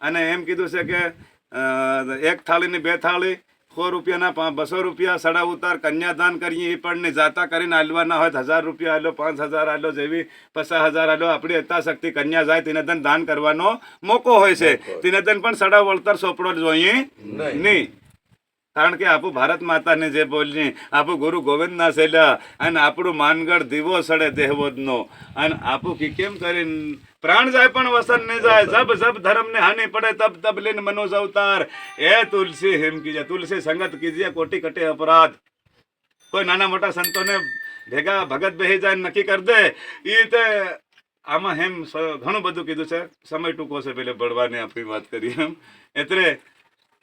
અને એમ કીધું છે કે એક થાળીની બે થાળી સો રૂપિયાના બસો રૂપિયા સડા ઉતાર કન્યાદાન કરીએ એ પણ જાતા કરીને હાલવાના હોય તો હજાર રૂપિયા હાલો પાંચ હજાર હાલો જેવી પચાસ હજાર હાલો આપણી યથાશક્તિ કન્યા જાય તેને દાન કરવાનો મોકો હોય છે. તેને પણ સડા વળતર સોપડો જોઈએ નહીં. કારણ કે આપણું ભારત માતાને જે બોલી આપણું ગુરુ ગોવિંદના સેલા અને આપણું માનગઢ દીવો સડે દેહવદનો અને આપણું કે કેમ કરીને પ્રાણ જાય પણ વસન ને જાય જબ જબ ધર્મ ને હાનિ પડે તબ તબ લીન મનોજ અવતાર. એ તુલસી હિમ કીજે તુલસી સંગત કીજે કોટી કટે અપરાધ. કોઈ નાના મોટા સંતોને ભેગા ભગત બેહી જાય નક્કી કરી દે. એ તે આમાં હેમ ઘણું બધું કીધું છે. સમય ટૂંકો છે પેલે ભણવાની આપણી વાત કરી એમ. એટલે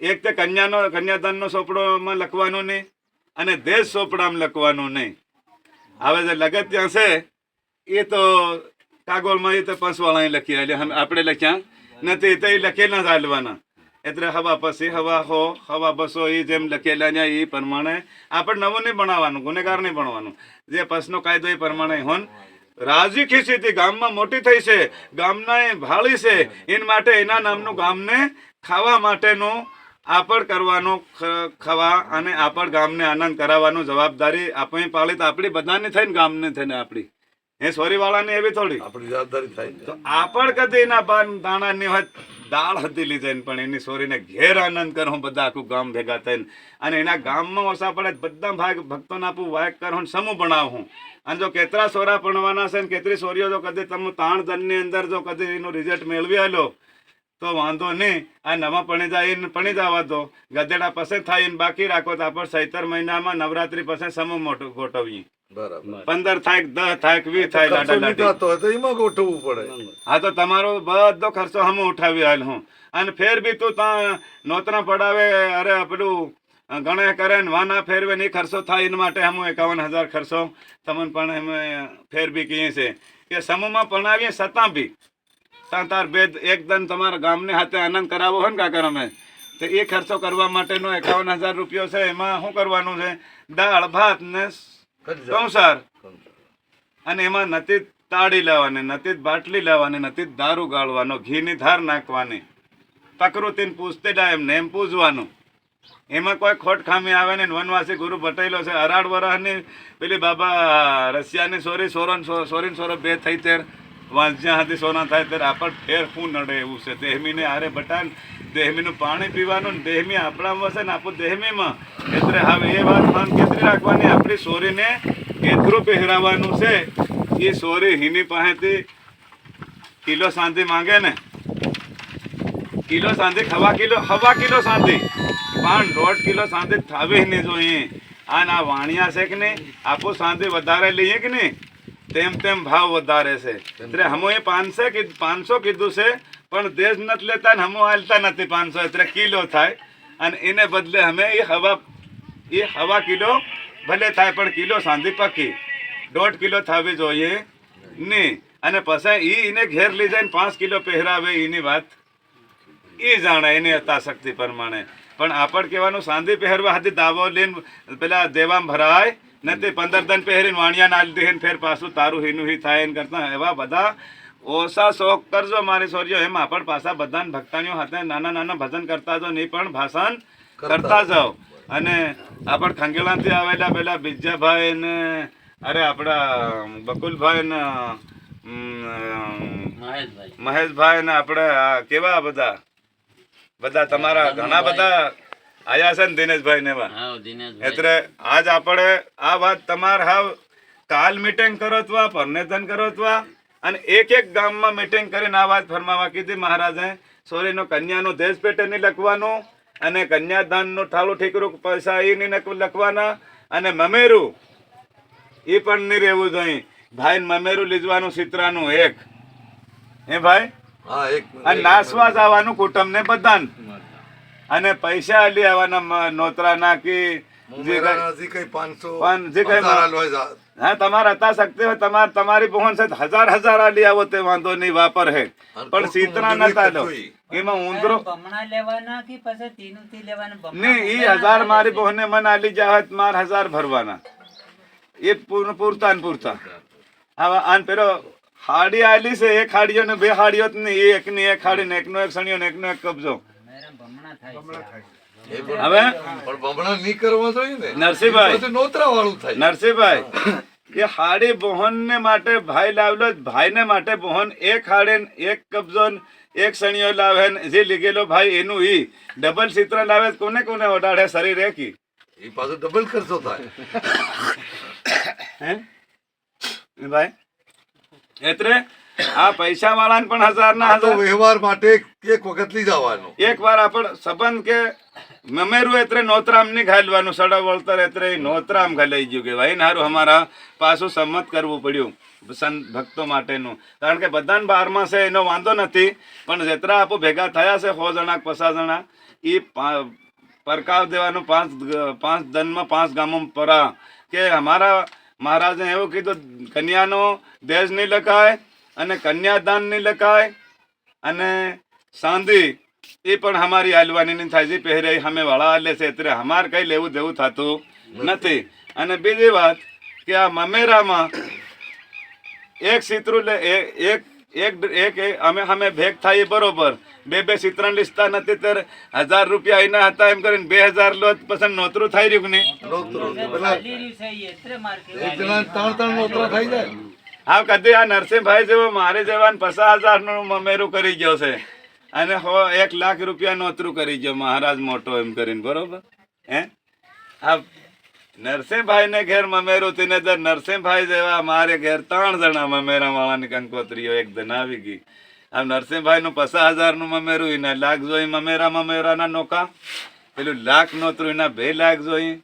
એક તે કન્યાનો, કન્યાદાનનો સોપડોમાં લખવાનું નહીં અને દેશ સોપડામાં લખવાનું નહીં. હવે જે લગત ત્યાં છે, એ તો કાગોળમાં એ તો પંચવાળાએ લખી એટલે આપણે લખ્યા નથી તો એ લખેલા જ હાલવાના એટલે હવા પછી હવા હો, હવા બસો, એ જેમ લખેલા ને એ પ્રમાણે આપણે નવું નહીં બનાવવાનું ગુનેગાર નહીં બનવાનું જે પસનો કાયદો એ પ્રમાણે હોન, રાજી ખીસી ગામમાં મોટી થઈ છે, ગામના એ ભાળી છે, એના માટે એના નામનું ગામને ખાવા માટેનું આપણ કરવાનો ખવા અને આપણ ગામને આનંદ કરાવવાનું જવાબદારી આપણી પાળી તો આપણી બધાની થઈને ગામને થઈને આપણી. એ સોરી વાળાની એવી થોડી. આપણી જવાબદારી થાય તો આપણ કદી એના બાન દાણાની હોય દાળ હતી લીધે પણ એની સોરીને ઘેર આનંદ કરો બધા આખું ગામ ભેગા થઈને. અને એના ગામમાં ઓછા પડે બધા ભાગ ભક્તોને આપું વાયક કરો ને સમૂહ બનાવું અને જો કેતરા સોરા ભણવાના છે ને કેટલી સોરીઓ જો કદી તમે તાણ ધનની અંદર જો કદી એનું રિઝલ્ટ મેળવી આલો તો વાંધો નહીં. આ નવા પણી જાય એને પણી જવા ગધેડા પસંદ થાય એને બાકી રાખો તો આપણે સૈતર મહિનામાં નવરાત્રી પસંદ સમૂહ મોટું ગોઠવીએ. પંદર થાય દસ થાય વીસ થાય તો એમાં ગોઠવવું પડે. હા તો તમારો બધો ખર્ચો હમ ઉઠાવી આવેલ હું. અને ફેર બી તું ત્યાં નોતરા પડાવે અરે પેલું ગણે કરે ને વાના ફેરવે ને ખર્ચો થાય એના માટે હમ એકાવન હજાર ખર્ચો. તમને પણ અમે ફેર બી કહીએ છે કે સમૂહમાં આવીએ છતાં બી ત્યાં તાર બે એકદમ તમારા ગામને હાથે આનંદ કરાવો હોય ને કાકા અમે તો એ ખર્ચો કરવા માટેનો એકાવન હજાર રૂપિયો છે એમાં શું કરવાનું છે? દાળ ભાત ને સંસાર. અને એમાં નથી તાળી લેવાની નથી બાટલી લેવાની નથી દારૂ ગાળવાનો ઘીની ધાર નાખવાની. પ્રકૃતિને પૂછતે જાય એમને એમ પૂજવાનું. એમાં કોઈ ખોટ ખામી આવે ને વનવાસી ગુરુ ભટેલો છે અરાડ વરાહની પેલી બાબા રશિયાની સોરી સોરન સોરીન સોરો બે થઈ તેર. વાંચ્યા હતી સોના થાય ત્યારે આપણ ફેર શું નડે એવું છે. દેહમીને આરે બટાન, દેહમીનું પાણી પીવાનું દેહમી આપણામાં વસે ને આપણું દેહમીમાં. એટલે હવે એ વાત માન કેતરી રાખવાની, આપણી સોરીને કેતરું પહેરાવાનું છે. એ સોરી હિની પાસેથી કિલો શાંતિ માંગે ને. કિલો સાંધી હવા કિલો હવા કિલો સાંધી. પણ દોઢ કિલો સાંધી થાવી નહીં જોઈએ. આ ના વાણિયા છે કે નહીં? આપો સાંધી વધારે લઈએ કે નહીં? તેમ તેમ ભાવ વધારે છે. એટલે હમો એ પાંચસો કીધું પાંચસો કીધું છે પણ દેશ નથી લેતા ને હમો હાલતા નથી પાંચસો એટલે કિલો થાય. અને એને બદલે અમે એ હવા એ હવા કિલો ભલે થાય પણ કિલો સાંધી પકી. દોઢ કિલો થવી જોઈએ નહીં અને પછી એ એને ઘેર લઈ જાય પાંચ કિલો પહેરાવે એની વાત. એ જાણે એની યથાશક્તિ પ્રમાણે. પણ આપણ કહેવાનું સાંધી પહેરવા હાથી દાવો લઈને પેલા દેવામ ભરાય નથી પંદર દન પહેરીને વાણિયા નાલ દે ફેર પાછું તારું હીનું હી થાય એમ કરતા એવા બધા ઓછા શોખ કરજો મારી સોરીઓ. એમાં પણ પાછા બધાને ભક્તાનીઓ હાથે નાના નાના ભજન કરતા જો નહીં પણ ભાષણ કરતા જાઓ. અને આપણ ખંગેલાથી આવેલા પેલા બીજાભાઈ ને અરે આપણા બકુલભાઈ ને મહેશભાઈ. ને આપણે કેવા બધા? બધા તમારા ઘણા બધા આયા છે ને દિનેશભાઈ ને એવા. એટલે આજ આપણે આ વાત તમાર હાવ કાલ મીટિંગ કરો અથવા પરનેતન કરો અથવા અને એક એક ગામમાં મીટિંગ કરીને આ વાત ફરમાવા કીધી મહારાજે. સોરીનો કન્યાનો દેશ પેટે નહીં લખવાનું અને કન્યાદાનનું ઠાલું ઠીકરું પૈસા એ નહીં લખવાના અને મમેરું એ પણ નહીં રહેવું જોઈએ. ભાઈ મમેરું લીજવાનું સિત્રાનું એક. હે ભાઈ? હા એક અને નાસવા જવાનું કુટુંબને બધાને. અને પૈસા આલી આવવાના નોતરા નાખી જે કાંઈ- પાંચસો પણ જે કાંઈ હા તમારે હતા શક્તિ હોય તમાર તમારી પહોંચ છે હજાર હજાર આલી આવો તે વાંધો નહીં વાપર હે. પણ ઊંધું નતા નહીં લો. એમાં ઊંધરો લેવાના કે પછી તીનું થી લેવાના બમણા ને ઈ હજાર મારી પછી? મને આલી જાય તો માર હજાર ભરવાના. એ પૂરતા ને પૂરતા. હવે આન પેલો હાડી આલી છે એક હાડીઓ ને બે હાડીઓ એક ની એક હાડી ને એકનો એક સણિયો ને એકનો એક કબજો. હવે? પણ બમણા નહીં કરવા જોઈએ ને. નરસિંહભાઈ. નોતરા વાળું થાય. નરસિંહભાઈ એ હાડી બોહન ને માટે ભાઈ લાવલો ભાઈ ને માટે બોહન એક હાડે એક કબજો એક સણિયો લાવે ને જે લીગેલો ભાઈ એનું ઈ. ડબલ ચિત્ર લાવે કોને કોને ઓડાડે શરીર એકી? એ પાછું ડબલ ખર્ચો થાય. હે? ભાઈ એટલે આ પૈસા વાળાને પણ હજાર ના હજાર. વ્યવહાર માટે એક વખત લઈ જવાનું એક વાર આપણે સંબંધ કે મમેરું એત્રે નોતરામની ઘાલવાનું સડા વળતર એત્રે નોતરામ ઘાલાઈ ગયું કે ભાઈ હારું અમારા પાછું સંમત કરવું પડ્યું સંત ભક્તો માટેનું. કારણ કે બધાને બારમાં છે એનો વાંધો નથી પણ જેતરા આપો ભેગા થયા છે સો જણા પચાસ જણા એ પરકાવ દેવાનું પાંચ પાંચ દનમાં પાંચ ગામો પરા. કે અમારા મહારાજે એવું કીધું કન્યાનો દેશ નહીં લખાય અને કન્યાદાન નહીં લખાય અને સાંધી એ પણ અમારી આલવાની થાય છે. પહેરે અમે વાળા લે છે એટલે અમારે કઈ લેવું દેવું થતું નથી. અને બીજી વાત કે આ મમેરામાં એક સિતરું લે એક એક એક અમે અમે ભેગ થાય બરોબર. બે બે સિત્રણ લીસતા નથી ત્યારે હજાર રૂપિયા એના હતા એમ કરીને બે હજાર લો પસંદ પછી નોતરું થઈ રહ્યું કે નહીં? ત્રણ ત્રણ નોતરા થઈ જાય. હા કદી આ નરસિંહભાઈ જેવો મારે જેવા પચાસ હજારનું મમેરું કરી ગયો છે. અને હો, એક લાખ રૂપિયા નોતરું કરી ગયો મહારાજ મોટો એમ કરીને, બરોબર? હે? આ નરસિંહભાઈને ઘેર મમેરું તેને દર નરસિંહભાઈ જેવા મારે ઘેર ત્રણ જણા મમેરા વાળાની કંકોત્રીઓ એક દન આવી ગઈ. આ નરસિંહભાઈનું પચાસ હજારનું મમેરું, એના લાખ જોઈ મમેરા મમેરાના નોકા. પેલું લાખ નોતરું, એના બે લાખ જોઈ.